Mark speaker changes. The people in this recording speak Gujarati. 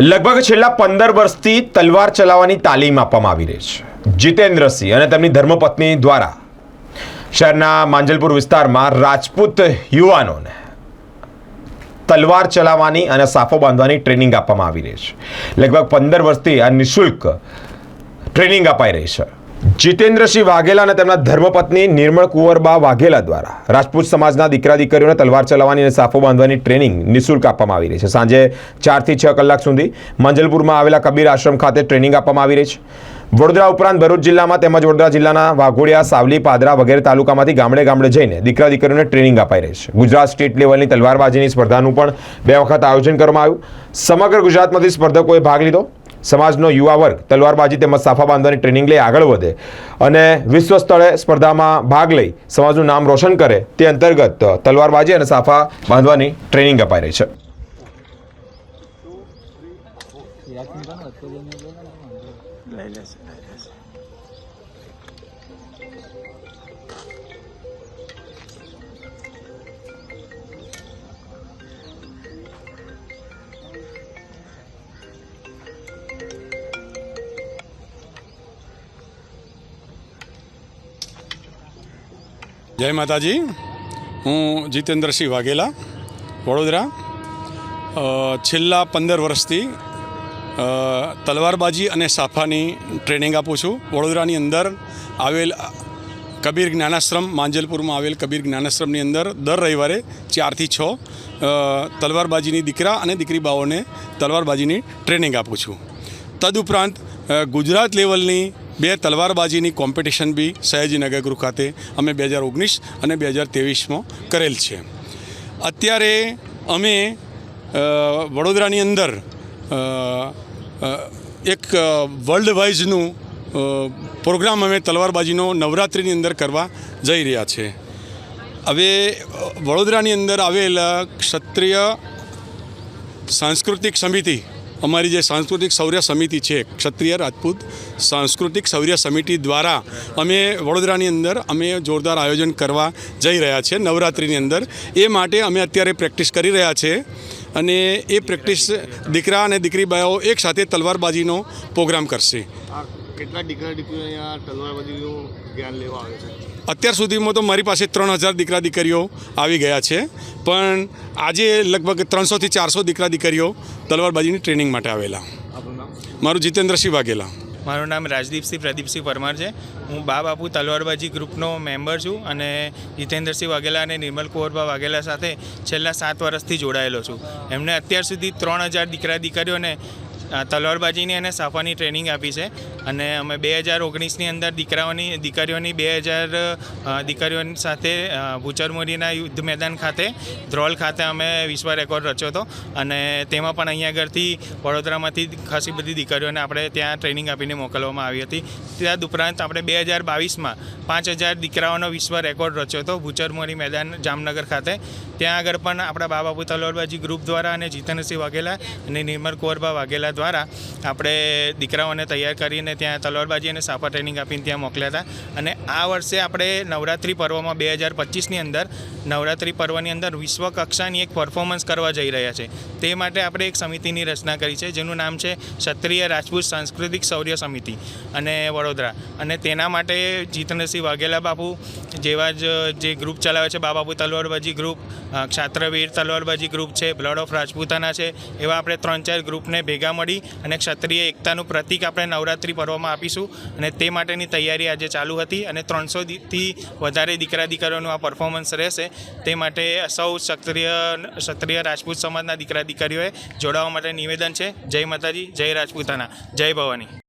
Speaker 1: લગભગ છેલ્લા પંદર વર્ષથી તલવાર ચલાવવાની તાલીમ આપવામાં આવી રહી છે. જીતેન્દ્રસિંહ અને તેમની ધર્મપત્ની દ્વારા શહેરના માંજલપુર વિસ્તારમાં રાજપૂત યુવાનોને તલવાર ચલાવવાની અને સાફો બાંધવાની ટ્રેનિંગ આપવામાં આવી રહી છે. લગભગ પંદર વર્ષથી આ નિઃશુલ્ક ટ્રેનિંગ અપાઈ રહી છે. જીતેન્દ્રસિંહ વાઘેલા અને તેમના ધર્મપત્ની નિર્મળ કુંવરબા વાઘેલા દ્વારા રાજપૂત સમાજના દીકરા દીકરીઓને તલવાર ચલાવવાની અને સાફો બાંધવાની ટ્રેનિંગ નિઃશુલ્ક આપવામાં આવી રહી છે. સાંજે ચારથી છ કલાક સુધી માંજલપુરમાં આવેલા કબીર આશ્રમ ખાતે ટ્રેનિંગ આપવામાં આવી રહી છે. વડોદરા ઉપરાંત ભરૂચ જિલ્લામાં તેમજ વડોદરા જિલ્લાના વાઘોડિયા, સાવલી, પાદરા વગેરે તાલુકામાંથી ગામડે ગામડે જઈને દીકરા દીકરીઓને ટ્રેનિંગ અપાઈ રહી છે. ગુજરાત સ્ટેટ લેવલની તલવારબાજીની સ્પર્ધાનું પણ બે વખત આયોજન કરવામાં આવ્યું. સમગ્ર ગુજરાતમાંથી સ્પર્ધકોએ ભાગ લીધો. સમાજનો યુવા વર્ગ, તલવારબાજી તેમજ સાફા બાંધવાની ટ્રેનિંગ લઈ આગળ વધે અને વિશ્વ સ્તરે સ્પર્ધામાં ભાગ લઈ સમાજનું નામ રોશન કરે તે અંતર્ગત તલવારબાજી અને સાફા બાંધવાની ટ્રેનિંગ અપાઈ રહી છે.
Speaker 2: જય માતાજી. હું જીતેન્દ્રસિંહ વાઘેલા, વડોદરા. છેલ્લા પંદર વર્ષથી તલવારબાજી અને સાફાની ટ્રેનિંગ આપું છું. વડોદરાની અંદર આવેલ કબીર જ્ઞાનાશ્રમ, માંજલપુરમાં આવેલ કબીર જ્ઞાનાશ્રમની અંદર દર રવિવારે ચારથી છ તલવારબાજીની દીકરા અને દીકરી બાઓને તલવારબાજીની ટ્રેનિંગ આપું છું. તદુપરાંત ગુજરાત લેવલની બે તલવારબાજીની કોમ્પિટિશન બી સયાજીનગર ગૃહ ખાતે અમે બે હજાર ઓગણીસ અને બે હજાર ત્રેવીસમાં કરેલ છે. અત્યારે અમે વડોદરાની અંદર એક વર્લ્ડ વાઇઝનું પ્રોગ્રામ અમે તલવારબાજીનો નવરાત્રિની અંદર કરવા જઈ રહ્યા છે. હવે વડોદરાની અંદર આવેલ ક્ષત્રિય સાંસ્કૃતિક સમિતિ અમારી જે સાંસ્કૃતિક શૌર્ય સમિતિ છે, ક્ષત્રિય રાજપૂત સાંસ્કૃતિક શૌર્ય સમિતિ દ્વારા અમે વડોદરાની અંદર અમે જોરદાર આયોજન કરવા જઈ રહ્યા છીએ, નવરાત્રિની અંદર. એ માટે અમે અત્યારે પ્રેક્ટિસ કરી રહ્યા છે અને એ પ્રેક્ટિસ દીકરા અને દીકરી બાયો એક સાથે તલવારબાજીનો પ્રોગ્રામ કરશે.
Speaker 3: કેટલા દીકરા દીકરીઓ અહીંયા તલવારબાજીનું જ્ઞાન લેવા આવે છે?
Speaker 2: અત્યાર સુધીમાં તો મારી પાસે ત્રણ હજાર દીકરા દીકરીઓ આવી ગયા છે પણ આજે લગભગ ત્રણસોથી ચારસો દીકરા દીકરીઓ તલવારબાજીની ટ્રેનિંગ માટે આવેલા.
Speaker 3: આપણું નામ?
Speaker 2: મારું જીતેન્દ્રસિંહ વાઘેલા.
Speaker 4: મારું નામ રાજદીપસિંહ પ્રદીપસિંહ પરમાર છે. હું બા બાપુ તલવારબાજી ગ્રુપનો મેમ્બર છું અને જીતેન્દ્રસિંહ વાઘેલા અને નિર્મલ કુંવરબા વાઘેલા સાથે છેલ્લા સાત વર્ષથી જોડાયેલો છું. એમને અત્યાર સુધી ત્રણ હજાર દીકરા દીકરીઓને તલવારબાજીની અને સાફાની ટ્રેનિંગ આપી છે. અને અમે બે હજાર ઓગણીસની અંદર દીકરાઓની, દીકરીઓની બે હજાર દીકરીઓની સાથે ભૂચરમોરીના યુદ્ધ મેદાન ખાતે, ધ્રોલ ખાતે અમે વિશ્વ રેકોર્ડ રચ્યો હતો. અને તેમાં પણ અહીંયા આગળથી વડોદરામાંથી ખાસી બધી દીકરીઓને આપણે ત્યાં ટ્રેનિંગ આપીને મોકલવામાં આવી હતી. ત્યાં ઉપરાંત આપણે બે હજાર બાવીસમાં પાંચ હજાર દીકરાઓનો વિશ્વ રેકોર્ડ રચ્યો હતો ભૂચરમોરી મેદાન જામનગર ખાતે. ત્યાં આગળ પણ આપણા બાબા બાપુ તલવારબાજી ગ્રુપ દ્વારા અને જીતનસિંહ વાઘેલા અને નિર્મલ કુંવરબા વાઘેલા દ્વારા આપણે દીકરાઓને તૈયાર કરીને ત્યાં તલવારબાજી અને સાફા ટ્રેનિંગ આપીને ત્યાં મોકલ્યા હતા. અને આ વર્ષે આપણે નવરાત્રિ પર્વમાં બે હજાર પચીસની અંદર, નવરાત્રિ પર્વની અંદર વિશ્વ કક્ષાની એક પરફોર્મન્સ કરવા જઈ રહ્યા છે. તે માટે આપણે એક સમિતિની રચના કરી છે, જેનું નામ છે ક્ષત્રિય રાજપૂત સાંસ્કૃતિક શૌર્ય સમિતિ અને વડોદરા. અને તેના માટે જીતનસિંહ વાઘેલા બાપુ જેવા જ, જે ગ્રુપ ચલાવે છે, બાબાપુ તલવારબાજી ગ્રુપ ક્ષાત્રવીર તલવારબાજી ગ્રુપ છે બ્લડ ઓફ રાજપૂતાના છે, એવા આપણે ત્રણ ચાર ગ્રુપને ભેગા મળી અને ક્ષત્રિય એકતાનું પ્રતિક આપણે નવરાત્રિ પર્વમાં આપીશું અને તે માટેની તૈયારી આજે ચાલુ હતી અને ત્રણસોથી વધારે દીકરા દીકરીઓનું આ પરફોર્મન્સ રહેશે. તે માટે સૌ ક્ષત્રિય ક્ષત્રિય રાજપૂત સમાજના દીકરા દીકરીઓએ જોડાવા માટે નિવેદન છે. જય માતાજી, જય રાજપૂતાના. જય ભવાની.